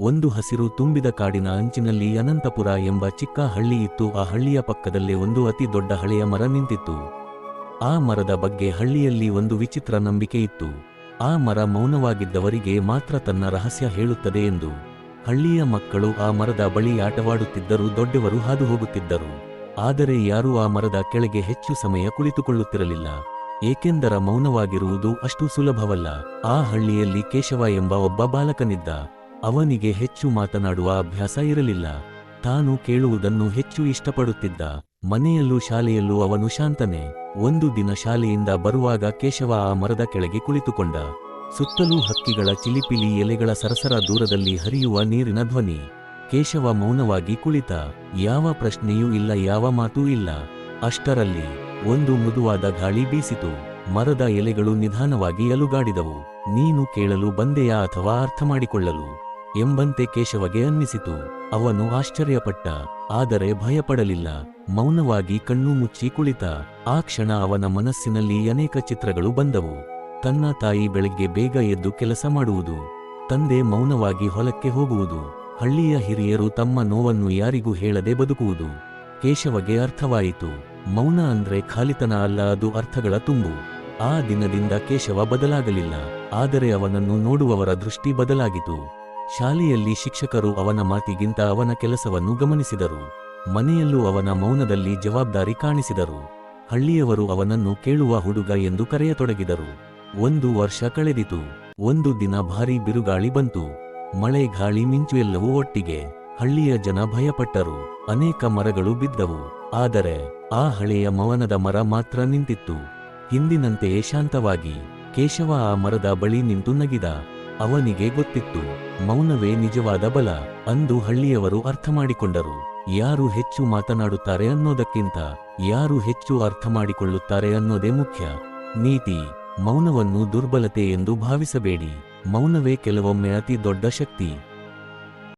ಒಂದು ಹಸಿರು ತುಂಬಿದ ಕಾಡಿನ ಅಂಚಿನಲ್ಲಿ ಅನಂತಪುರ ಎಂಬ ಚಿಕ್ಕ ಹಳ್ಳಿ ಇತ್ತು. ಆ ಹಳ್ಳಿಯ ಪಕ್ಕದಲ್ಲೇ ಒಂದು ಅತಿ ದೊಡ್ಡ ಹಳೆಯ ಮರ ನಿಂತಿತ್ತು. ಆ ಮರದ ಬಗ್ಗೆ ಹಳ್ಳಿಯಲ್ಲಿ ಒಂದು ವಿಚಿತ್ರ ನಂಬಿಕೆ ಇತ್ತು. ಆ ಮರ ಮೌನವಾಗಿದ್ದವರಿಗೆ ಮಾತ್ರ ತನ್ನ ರಹಸ್ಯ ಹೇಳುತ್ತದೆ ಎಂದು. ಹಳ್ಳಿಯ ಮಕ್ಕಳು ಆ ಮರದ ಬಳಿ ಆಟವಾಡುತ್ತಿದ್ದರು ದೊಡ್ಡವರು ಹಾದು ಹೋಗುತ್ತಿದ್ದರು. ಆದರೆ ಯಾರೂ ಆ ಮರದ ಕೆಳಗೆ ಹೆಚ್ಚು ಸಮಯ ಕುಳಿತುಕೊಳ್ಳುತ್ತಿರಲಿಲ್ಲ. ಏಕೆಂದರ ಮೌನವಾಗಿರುವುದು ಅಷ್ಟು ಸುಲಭವಲ್ಲ. ಆ ಹಳ್ಳಿಯಲ್ಲಿ ಕೇಶವ ಎಂಬ ಒಬ್ಬ ಬಾಲಕನಿದ್ದ. ಅವನಿಗೆ ಹೆಚ್ಚು ಮಾತನಾಡುವ ಅಭ್ಯಾಸ ಇರಲಿಲ್ಲ. ತಾನು ಕೇಳುವುದನ್ನು ಹೆಚ್ಚು ಇಷ್ಟಪಡುತ್ತಿದ್ದ. ಮನೆಯಲ್ಲೂ ಶಾಲೆಯಲ್ಲೂ ಅವನು ಶಾಂತನೆ. ಒಂದು ದಿನ ಶಾಲೆಯಿಂದ ಬರುವಾಗ ಕೇಶವ ಆ ಮರದ ಕೆಳಗೆ ಕುಳಿತುಕೊಂಡ. ಸುತ್ತಲೂ ಹಕ್ಕಿಗಳ ಚಿಲಿಪಿಲಿ ಎಲೆಗಳ ಸರಸರ ದೂರದಲ್ಲಿ ಹರಿಯುವ ನೀರಿನ ಧ್ವನಿ. ಕೇಶವ ಮೌನವಾಗಿ ಕುಳಿತ. ಯಾವ ಪ್ರಶ್ನೆಯೂ ಇಲ್ಲ, ಯಾವ ಮಾತೂ ಇಲ್ಲ. ಅಷ್ಟರಲ್ಲಿ ಒಂದು ಮೃದುವಾದ ಗಾಳಿ ಬೀಸಿತು. ಮರದ ಎಲೆಗಳು ನಿಧಾನವಾಗಿ ಅಲುಗಾಡಿದವು. ನೀನು ಕೇಳಲು ಬಂದೆಯಾ ಅಥವಾ ಅರ್ಥ ಮಾಡಿಕೊಳ್ಳಲು? ಎಂಬಂತೆ ಕೇಶವಗೆ ಅನ್ನಿಸಿತು. ಅವನು ಆಶ್ಚರ್ಯಪಟ್ಟ, ಆದರೆ ಭಯಪಡಲಿಲ್ಲ. ಮೌನವಾಗಿ ಕಣ್ಣು ಮುಚ್ಚಿ ಕುಳಿತ. ಆ ಕ್ಷಣ ಅವನ ಮನಸ್ಸಿನಲ್ಲಿ ಅನೇಕ ಚಿತ್ರಗಳು ಬಂದವು. ತನ್ನ ತಾಯಿ ಬೆಳಗ್ಗೆ ಬೇಗ ಎದ್ದು ಕೆಲಸ ಮಾಡುವುದು. ತಂದೆ ಮೌನವಾಗಿ ಹೊಲಕ್ಕೆ ಹೋಗುವುದು. ಹಳ್ಳಿಯ ಹಿರಿಯರು ತಮ್ಮ ನೋವನ್ನು ಯಾರಿಗೂ ಹೇಳದೆ ಬದುಕುವುದು. ಕೇಶವಗೆ ಅರ್ಥವಾಯಿತು. ಮೌನ ಅಂದ್ರೆ ಖಾಲಿತನ ಅಲ್ಲ, ಅದು ಅರ್ಥಗಳ ತುಂಬು. ಆ ದಿನದಿಂದ ಕೇಶವ ಬದಲಾಗಲಿಲ್ಲ. ಆದರೆ ಅವನನ್ನು ನೋಡುವವರ ದೃಷ್ಟಿ ಬದಲಾಗಿತು. ಶಾಲೆಯಲ್ಲಿ ಶಿಕ್ಷಕರು ಅವನ ಮಾತಿಗಿಂತ ಅವನ ಕೆಲಸವನ್ನು ಗಮನಿಸಿದರು. ಮನೆಯಲ್ಲೂ ಅವನ ಮೌನದಲ್ಲಿ ಜವಾಬ್ದಾರಿ ಕಾಣಿಸಿದರು. ಹಳ್ಳಿಯವರು ಅವನನ್ನು ಕೇಳುವ ಹುಡುಗ ಎಂದು ಕರೆಯತೊಡಗಿದರು. ಒಂದು ವರ್ಷ ಕಳೆದಿತು. ಒಂದು ದಿನ ಭಾರೀ ಬಿರುಗಾಳಿ ಬಂತು. ಮಳೆ ಗಾಳಿ ಮಿಂಚು ಎಲ್ಲವೂ ಒಟ್ಟಿಗೆ. ಹಳ್ಳಿಯ ಜನ ಭಯಪಟ್ಟರು. ಅನೇಕ ಮರಗಳು ಬಿದ್ದವು. ಆದರೆ ಆ ಹಳೆಯ ಮವನದ ಮರ ಮಾತ್ರ ನಿಂತಿತ್ತು. ಹಿಂದಿನಂತೆಯೇ ಶಾಂತವಾಗಿ. ಕೇಶವ ಆ ಮರದ ಬಳಿ ನಿಂತು ನಗಿದ. ಅವನಿಗೆ ಗೊತ್ತಿತ್ತು, ಮೌನವೇ ನಿಜವಾದ ಬಲ ಅಂದು ಹಳ್ಳಿಯವರು ಅರ್ಥ ಮಾಡಿಕೊಂಡರು ಯಾರು ಹೆಚ್ಚು ಮಾತನಾಡುತ್ತಾರೆ ಅನ್ನೋದಕ್ಕಿಂತ ಯಾರು ಹೆಚ್ಚು ಅರ್ಥ ಮಾಡಿಕೊಳ್ಳುತ್ತಾರೆ ಅನ್ನೋದೇ ಮುಖ್ಯ. ನೀತಿ, ಮೌನವನ್ನು ದುರ್ಬಲತೆ ಎಂದು ಭಾವಿಸಬೇಡಿ. ಮೌನವೇ ಕೆಲವೊಮ್ಮೆ ಅತಿ ದೊಡ್ಡ ಶಕ್ತಿ.